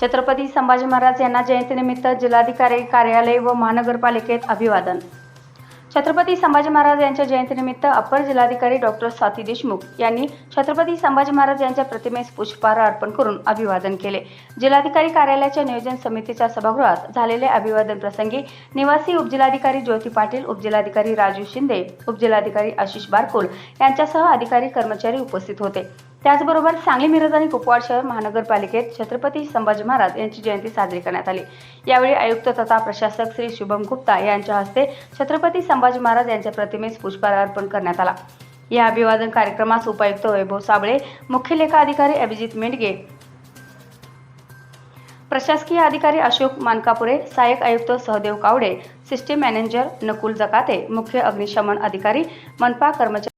छत्रपती संभाजी महाराज यांना जयंतीनिमित्त जिल्हाधिकारी कार्यालय व महानगरपालिकेत अभिवादन. छत्रपती संभाजी महाराज यांच्या जयंतीनिमित्त अपर जिल्हाधिकारी डॉक्टर स्वाती देशमुख यांनी छत्रपती संभाजी महाराज यांच्या प्रतिमेस पुष्पहार अर्पण करून अभिवादन केले. जिल्हाधिकारी कार्यालयाच्या नियोजन समितीच्या सभागृहात झालेल्या अभिवादन प्रसंगी निवासी उपजिल्हाधिकारी ज्योती पाटील उपजिल्हाधिकारी राजू शिंदे उपजिल्हाधिकारी आशिष बारकोल यांच्यासह अधिकारी कर्मचारी उपस्थित होते. त्याचबरोबर सांगली मिरज आणि कुपवाड शहर महानगरपालिकेत छत्रपती संभाजी महाराज यांची जयंती साजरी करण्यात आली. यावेळी आयुक्त तथा प्रशासक श्री शुभम गुप्ता यांच्या हस्ते छत्रपती संभाजी महाराज यांच्या प्रतिमेस पुष्पहार अर्पण करण्यात आला. या अभिवादन कार्यक्रमास उपायुक्त वैभव साबळे मुख्य लेखा अधिकारी अभिजित मेंडगे प्रशासकीय अधिकारी अशोक मानकापुरे सहाय्यक आयुक्त सहदेव कावडे सिस्टीम मॅनेजर नकुल जकाते मुख्य अग्निशमन अधिकारी मनपा कर्मचारी